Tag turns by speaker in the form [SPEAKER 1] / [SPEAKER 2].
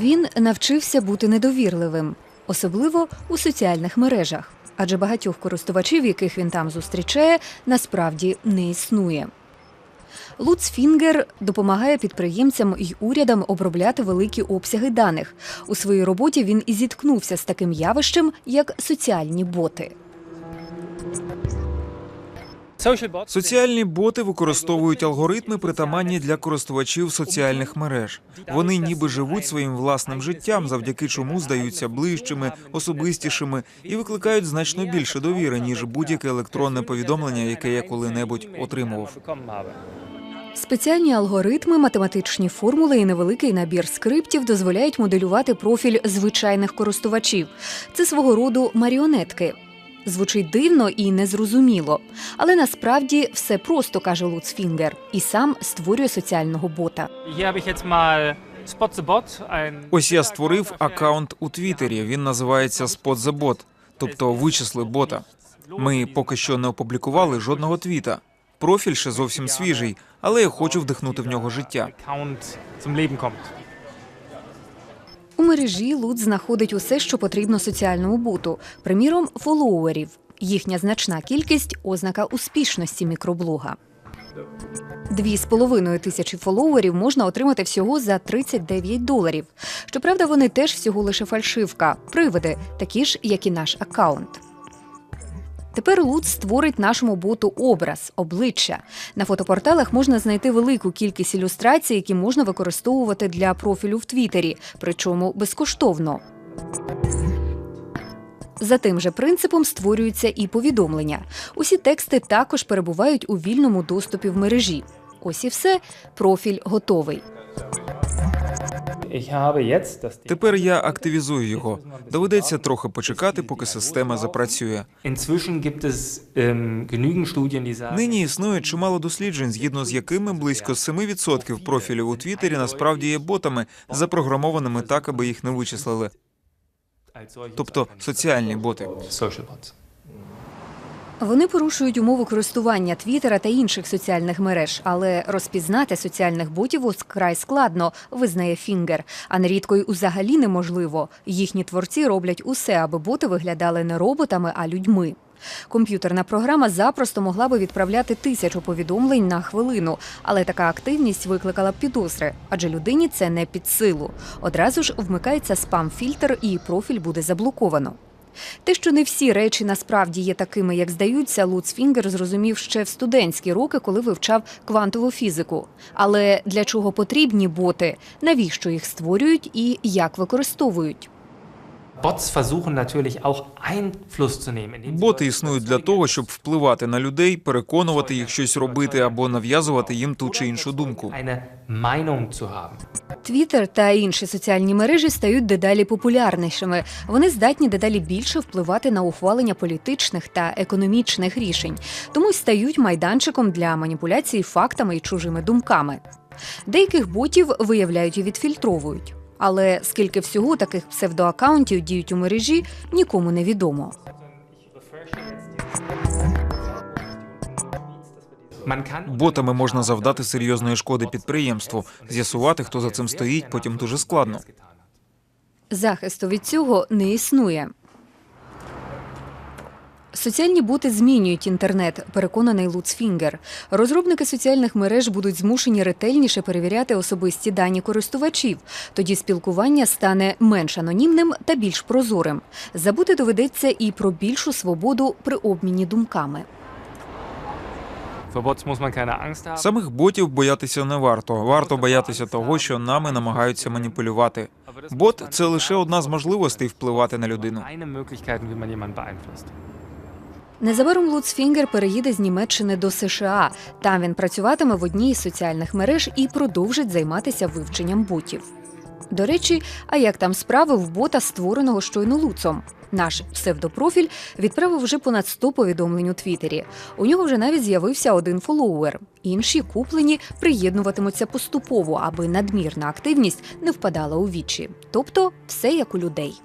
[SPEAKER 1] Він навчився бути недовірливим, особливо у соціальних мережах, адже багатьох користувачів, яких він там зустрічає, насправді не існує. Луц Фінгер допомагає підприємцям і урядам обробляти великі обсяги даних. У своїй роботі він і зіткнувся з таким явищем, як соціальні боти.
[SPEAKER 2] Соціальні боти використовують алгоритми, притаманні для користувачів соціальних мереж. Вони ніби живуть своїм власним життям, завдяки чому здаються ближчими, особистішими і викликають значно більше довіри, ніж будь-яке електронне повідомлення, яке я коли-небудь отримував.
[SPEAKER 1] Спеціальні алгоритми, математичні формули і невеликий набір скриптів дозволяють моделювати профіль звичайних користувачів. Це свого роду маріонетки. Звучить дивно і незрозуміло, але насправді все просто каже Луц Фінгер і сам створює соціального бота.
[SPEAKER 3] Bot, ein
[SPEAKER 2] Ось я створив аккаунт у Твіттері. Він називається Spot the Bot, тобто вичисли бота. Ми поки що не опублікували жодного твіта. Профіль ще зовсім свіжий, але я хочу вдихнути в нього життя.
[SPEAKER 1] У мережі Луд знаходить усе, що потрібно соціальному буту, приміром, фолоуерів. Їхня значна кількість ознака успішності мікроблога. Дві з половиною тисячі фолоуерів можна отримати всього за 39 доларів. Щоправда, вони теж всього лише фальшивка, привиди, такі ж, як і наш аккаунт. Тепер Луц створить нашому боту образ, обличчя. На фотопорталах можна знайти велику кількість ілюстрацій, які можна використовувати для профілю в Твіттері, причому безкоштовно. За тим же принципом створюються і повідомлення. Усі тексти також перебувають у вільному доступі в мережі. Ось і все. Профіль готовий.
[SPEAKER 2] Тепер я активізую його. Доведеться трохи почекати, поки система запрацює.
[SPEAKER 3] Ähm,
[SPEAKER 2] Нині існує чимало досліджень, згідно з якими близько 7% профілів у Твіттері насправді є ботами, запрограмованими так, аби їх не вичислили. Тобто соціальні боти.
[SPEAKER 1] Вони порушують умови користування Твіттера та інших соціальних мереж, але розпізнати соціальних ботів вкрай складно, визнає Фінгер. А нерідко й взагалі неможливо. Їхні творці роблять усе, аби боти виглядали не роботами, а людьми. Комп'ютерна програма запросто могла би відправляти тисячу повідомлень на хвилину, але така активність викликала б підозри, адже людині це не під силу. Одразу ж вмикається спам-фільтр, і профіль буде заблоковано. Те, що не всі речі насправді є такими, як здаються, Луц Фінгер зрозумів ще в студентські роки, коли вивчав квантову фізику. Але для чого потрібні боти, навіщо їх створюють і як використовують?
[SPEAKER 2] Боти існують для того, щоб впливати на людей, переконувати їх щось робити або нав'язувати їм ту чи іншу думку.
[SPEAKER 1] Твіттер та інші соціальні мережі стають дедалі популярнішими. Вони здатні дедалі більше впливати на ухвалення політичних та економічних рішень, тому й стають майданчиком для маніпуляцій фактами і чужими думками. Деяких ботів виявляють і відфільтровують. Але скільки всього таких псевдоакаунтів діють у мережі, нікому не відомо.
[SPEAKER 2] Ботами можна завдати серйозної шкоди підприємству. З'ясувати, хто за цим стоїть, потім дуже складно.
[SPEAKER 1] Захисту від цього не існує. Соціальні боти змінюють інтернет, переконаний Луц Фінгер. Розробники соціальних мереж будуть змушені ретельніше перевіряти особисті дані користувачів. Тоді спілкування стане менш анонімним та більш прозорим. Забути доведеться і про більшу свободу при обміні думками.
[SPEAKER 2] Самих ботів боятися не варто. Варто боятися того, що нами намагаються маніпулювати. Бот це лише одна з можливостей впливати на людину.
[SPEAKER 1] Незабаром Луц Фінгер переїде з Німеччини до США. Там він працюватиме в одній із соціальних мереж і продовжить займатися вивченням ботів. До речі, а як там справи в бота, створеного щойно Луцом? Наш псевдопрофіль відправив вже понад 100 повідомлень у Твіттері. У нього вже навіть з'явився один фолоуер. Інші куплені приєднуватимуться поступово, аби надмірна активність не впадала у вічі. Тобто все як у людей.